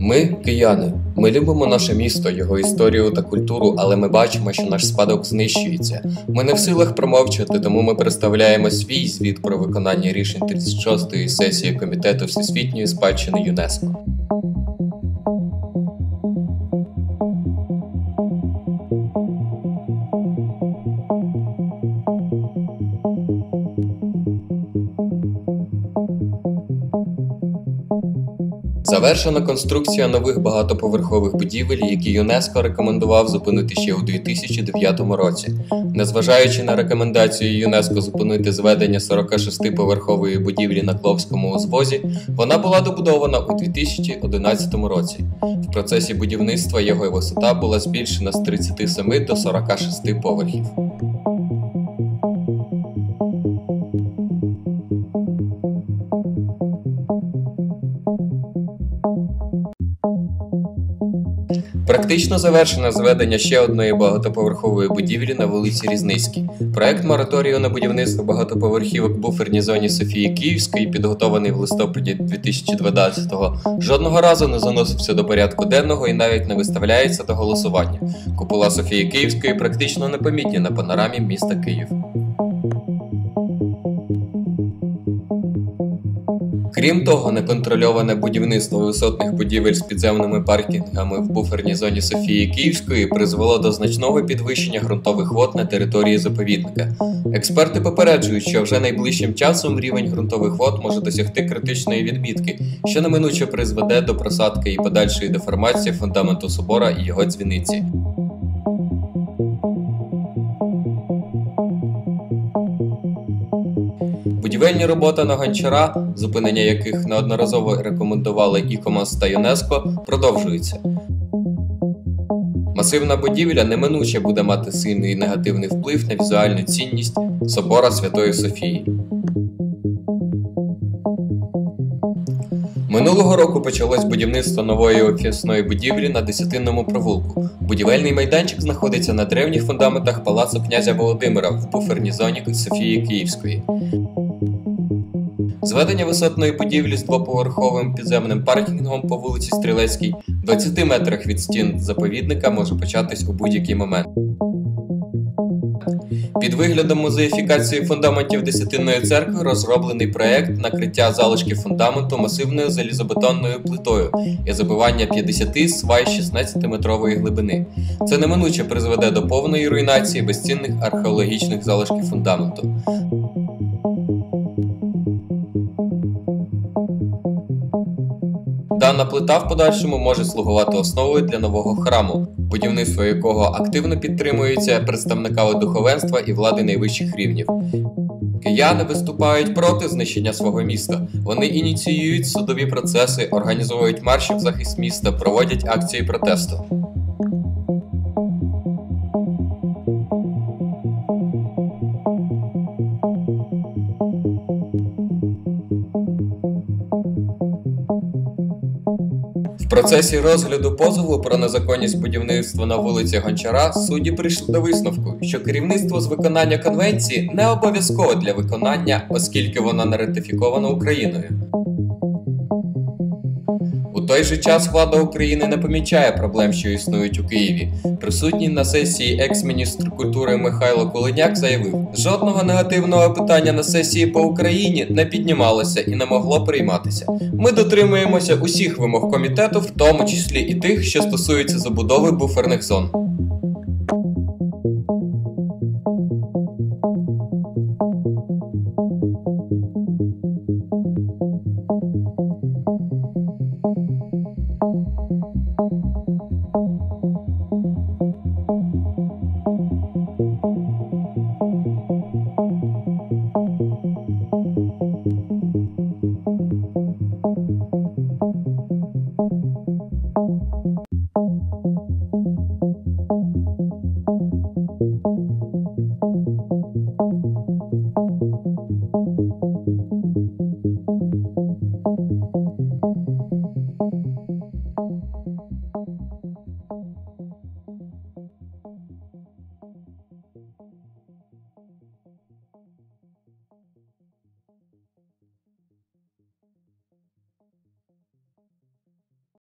Ми кияни. Ми любимо наше місто, його історію та культуру, але ми бачимо, що наш спадок знищується. Ми не в силах промовчати, тому ми представляємо свій звіт про виконання рішень 36-ї сесії комітету всесвітньої спадщини ЮНЕСКО. Завершена конструкція нових багатоповерхових будівель, які ЮНЕСКО рекомендував зупинити ще у 2009 році. Незважаючи на рекомендацію ЮНЕСКО зупинити зведення 46-поверхової будівлі на Кловському узвозі, вона була добудована у 2011 році. В процесі будівництва його висота була збільшена з 37 до 46 поверхів. Практично завершено зведення ще одної багатоповерхової будівлі на вулиці Різницькій. Проект мораторію на будівництво багатоповерхівок в буферній зоні Софії Київської, підготований в листопаді 2012-го, жодного разу не заносився до порядку денного і навіть не виставляється до голосування. Купола Софії Київської практично непомітні на панорамі міста Київ. Крім того, неконтрольоване будівництво висотних будівель з підземними паркінгами в буферній зоні Софії Київської призвело до значного підвищення ґрунтових вод на території заповідника. Експерти попереджують, що вже найближчим часом рівень ґрунтових вод може досягти критичної відмітки, що неминуче призведе до просадки і подальшої деформації фундаменту собора і його дзвіниці. Будівельні роботи на гончара, зупинення яких неодноразово рекомендували ІКОМОС та ЮНЕСКО, продовжуються. Масивна будівля неминуче буде мати сильний негативний вплив на візуальну цінність собора Святої Софії. Минулого року почалось будівництво нової офісної будівлі на Десятинному провулку. Будівельний майданчик знаходиться на древніх фундаментах палацу князя Володимира в буферній зоні Софії Київської. Зведення висотної будівлі з двоповерховим підземним паркінгом по вулиці Стрілецькій в 20 метрах від стін заповідника може початись у будь-який момент. Під виглядом музеїфікації фундаментів Десятинної церкви розроблений проект накриття залишків фундаменту масивною залізобетонною плитою і забивання 50 свай 16-метрової глибини. Це неминуче призведе до повної руйнації безцінних археологічних залишків фундаменту. Дана плита в подальшому може слугувати основою для нового храму, будівництво якого активно підтримується представниками духовенства і влади найвищих рівнів. Кияни виступають проти знищення свого міста. Вони ініціюють судові процеси, організовують марші в захист міста, проводять акції протесту. В процесі розгляду позову про незаконність будівництва на вулиці Гончара судді прийшли до висновку, що керівництво з виконання конвенції не обов'язкове для виконання, оскільки вона не ратифікована Україною. Той же час влада України не помічає проблем, що існують у Києві. Присутній на сесії екс-міністр культури Михайло Кулиняк заявив: жодного негативного питання на сесії по Україні не піднімалося і не могло прийматися. Ми дотримуємося усіх вимог комітету, в тому числі і тих, що стосуються забудови буферних зон.